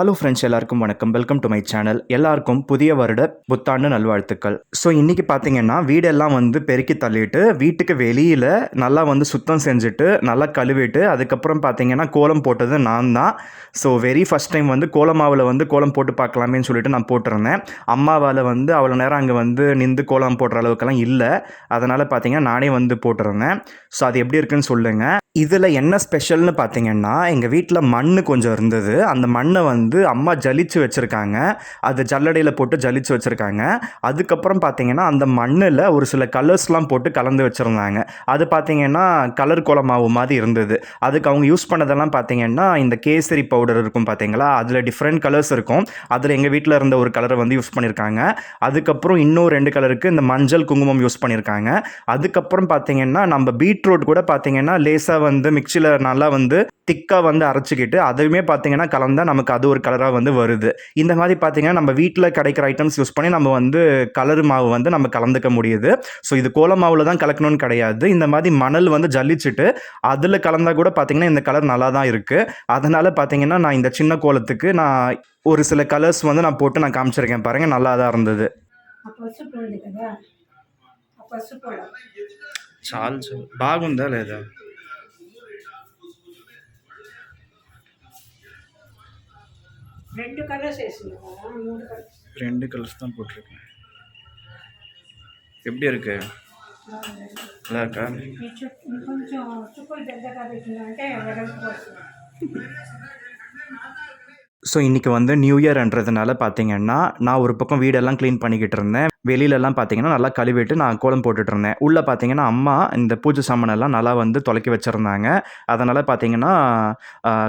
Hello friends எல்லாருக்கும் வணக்கம். Welcome to my channel எல்லாருக்கும் புதிய வருட புத்தாண்டு நல்வாழ்த்துக்கள். ஸோ இன்றைக்கி பார்த்தீங்கன்னா வீடெல்லாம் வந்து பெருக்கி தள்ளிட்டு வீட்டுக்கு வெளியில் நல்லா வந்து சுத்தம் செஞ்சுட்டு நல்லா கழுவிட்டு அதுக்கப்புறம் பார்த்தீங்கன்னா கோலம் போட்டது நான் தான் ஸோ வெரி ஃபஸ்ட் டைம் வந்து கோலமாவில் வந்து கோலம் போட்டு பார்க்கலாமேன்னு சொல்லிட்டு நான் போட்டிருந்தேன். அம்மாவால் வந்து அவ்வளோ நேரம் அங்கே வந்து நின்று கோலம் போடுற அளவுக்கெல்லாம் இல்லை. அதனால் பார்த்தீங்கன்னா நானே வந்து போட்டிருந்தேன். ஸோ அது எப்படி இருக்குன்னு சொல்லுங்கள் இதில் என்ன ஸ்பெஷல்னு பார்த்தீங்கன்னா எங்கள் வீட்டில் மண் கொஞ்சம் இருந்தது. அந்த மண்ணை வந்து அம்மா ஜலிச்சு வச்சுருக்காங்க. அது ஜல்லடையில் போட்டு ஜலிச்சு வச்சுருக்காங்க. அதுக்கப்புறம் பார்த்தீங்கன்னா அந்த மண்ணில் ஒரு சில கலர்ஸ்லாம் போட்டு கலந்து வச்சுருந்தாங்க. அது பார்த்தீங்கன்னா கலர் குளமாவு மாதிரி இருந்தது. அதுக்கு அவங்க யூஸ் பண்ணதெல்லாம் பார்த்தீங்கன்னா இந்த கேசரி பவுடர் இருக்கும் பார்த்தீங்களா அதில் டிஃப்ரெண்ட் கலர்ஸ் இருக்கும். அதில் எங்கள் வீட்டில் இருந்த ஒரு கலரை வந்து யூஸ் பண்ணியிருக்காங்க அதுக்கப்புறம் இன்னும் ரெண்டு கலருக்கு இந்த மஞ்சள் குங்குமம் யூஸ் பண்ணியிருக்காங்க அதுக்கப்புறம் பார்த்தீங்கன்னா நம்ம பீட்ரூட் கூட பார்த்தீங்கன்னா லேசாக வந்து மிக்சியில் நல்லா வந்து திக்காக வந்து அரைச்சிக்கிட்டு அதுவுமே பார்த்தீங்கன்னா கலந்தால் நமக்கு அது ஒரு கலராக வந்து வருது இந்த மாதிரி பார்த்தீங்கன்னா நம்ம வீட்டில் கிடைக்கிற ஐட்டம்ஸ் யூஸ் பண்ணி நம்ம வந்து கலர் மாவு வந்து நம்ம கலந்துக்க முடியுது ஸோ இது கோல மாவில் தான் கலக்கணும்னு கிடையாது இந்த மாதிரி மணல் வந்து ஜல்லிச்சுட்டு அதில் கலந்தால் கூட பார்த்தீங்கன்னா இந்த கலர் நல்லா தான் இருக்குது அதனால் பார்த்தீங்கன்னா நான் இந்த சின்ன கோலத்துக்கு நான் ஒரு சில கலர்ஸ் வந்து நான் போட்டு நான் காமிச்சிருக்கேன் பாருங்கள் நல்லா தான் இருந்தது ఆ పసుపు ఉంది కదా ఆ పసుపు చాలా బాగుందా లేదా ரெண்டு கலர்ஸ் மூணு கலர்ஸ் ரெண்டு கலர்ஸ் தான் போட்டிருக்கேன். எப்படி இருக்கு? நல்லா இருக்கா? ஸோ இன்றைக்கி வந்து நியூ இயர்ன்றதுனால பார்த்தீங்கன்னா நான் ஒரு பக்கம் வீடெல்லாம் க்ளீன் பண்ணிக்கிட்டு இருந்தேன். வெளியிலலாம் பார்த்தீங்கன்னா நல்லா கழுவிட்டு நான் கோலம் போட்டுட்ருந்தேன். உள்ளே பார்த்தீங்கன்னா அம்மா இந்த பூஜை சாமானெல்லாம் நல்லா வந்து தொலைக்கி வச்சுருந்தாங்க. அதனால் பார்த்தீங்கன்னா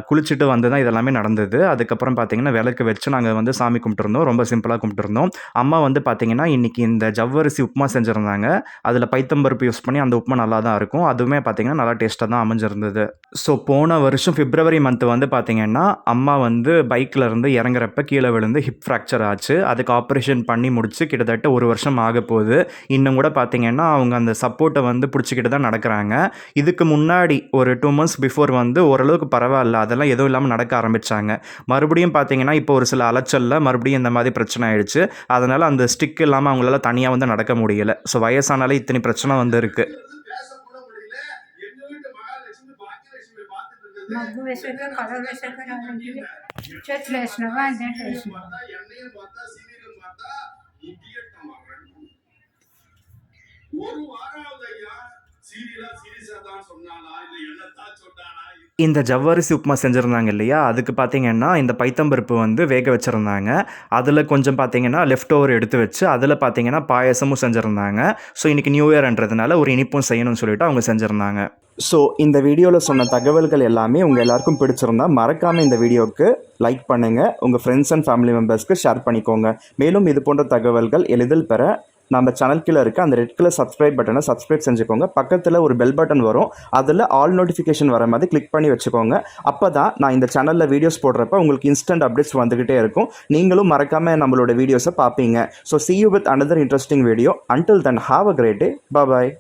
குளிச்சுட்டு வந்து தான் இதெல்லாமே நடந்தது. அதுக்கப்புறம் பார்த்தீங்கன்னா விளக்கு வச்சு நாங்கள் வந்து சாமி கும்பிட்டுருந்தோம். ரொம்ப சிம்பிளாக கும்பிட்டுருந்தோம். அம்மா வந்து பார்த்தீங்கன்னா இன்றைக்கி இந்த ஜவ்வரிசி உப்புமா செஞ்சுருந்தாங்க. அதில் பைத்தம்பருப்பு யூஸ் பண்ணி அந்த உப்புமா நல்லா தான் இருக்கும். அதுவுமே பார்த்தீங்கன்னா நல்லா டேஸ்ட்டாக தான் அமைஞ்சிருந்தது. ஸோ போன வருஷம் பிப்ரவரி மந்த் வந்து பார்த்தீங்கன்னா அம்மா வந்து பைக்கில் இருந்து இறங்குறப்ப கீழே விழுந்து ஹிப் ஃப்ராக்சர் ஆச்சு. அதுக்கு ஆப்ரேஷன் பண்ணி முடிச்சு கிட்டத்தட்ட ஒரு வருஷம் ஆக போகுது இன்னும் கூட பார்த்தீங்கன்னா அவங்க அந்த சப்போர்ட்டை வந்து பிடிச்சிக்கிட்டு தான் நடக்கிறாங்க இதுக்கு முன்னாடி ஒரு டூ மந்த்ஸ் பிஃபோர் வந்து ஓரளவுக்கு பரவாயில்ல அதெல்லாம் எதுவும் இல்லாமல் நடக்க ஆரம்பித்தாங்க மறுபடியும் பார்த்தீங்கன்னா இப்போ ஒரு சில அலைச்சலில் மறுபடியும் இந்த மாதிரி பிரச்சனை ஆயிடுச்சு அதனால் அந்த ஸ்டிக் இல்லாமல் அவங்களால தனியாக வந்து நடக்க முடியல ஸோ வயசானாலே இத்தனை பிரச்சனை வந்து இருக்குது మగ్గు వేసాక కలర్ వేసాక అలాంటివి చేతులు వేసినావా దేంట్లో వేసినావా ஒரு வாராவது இந்த ஜவ்வரிசி உப்புமா செஞ்சுருந்தாங்க இல்லையா? அதுக்கு பார்த்தீங்கன்னா இந்த பைத்தம்பருப்பு வந்து வேக வச்சுருந்தாங்க. அதில் கொஞ்சம் பார்த்தீங்கன்னா லெஃப்ட் ஓவர் எடுத்து வச்சு அதில் பார்த்தீங்கன்னா பாயசமும் செஞ்சுருந்தாங்க. ஸோ இன்றைக்கி நியூ இயர்ன்றதுனால ஒரு இனிப்பும் செய்யணும்னு சொல்லிட்டு அவங்க செஞ்சுருந்தாங்க. ஸோ இந்த வீடியோவில் சொன்ன தகவல்கள் எல்லாமே உங்கள் எல்லாருக்கும் பிடிச்சிருந்தா மறக்காமல் இந்த வீடியோவுக்கு லைக் பண்ணுங்கள் உங்கள் ஃப்ரெண்ட்ஸ் அண்ட் ஃபேமிலி மெம்பர்ஸ்க்கு ஷேர் பண்ணிக்கோங்க. மேலும் இது போன்ற தகவல்கள் எளிதில் பெற நம்ம சேனல் கீழே இருக்க அந்த ரெட் கலர் சப்ஸ்கிரைப் பட்டனை சப்ஸ்கிரைப் செஞ்சுக்கோங்க. பக்கத்தில் ஒரு பெல் பட்டன் வரும். அதில் ஆல் நோட்டிஃபிகேஷன் வர மாதிரி கிளிக் பண்ணி வச்சுக்கோங்க. அப்போ தான் நான் இந்த சேனலில் வீடியோஸ் போடுறப்ப உங்களுக்கு இன்ஸ்டன்ட் அப்டேட்ஸ் வந்துக்கிட்டே இருக்கும். நீங்களும் மறக்காமல் நம்மளோட வீடியோஸை பார்ப்பீங்க. So see you with another interesting video until then have a great day bye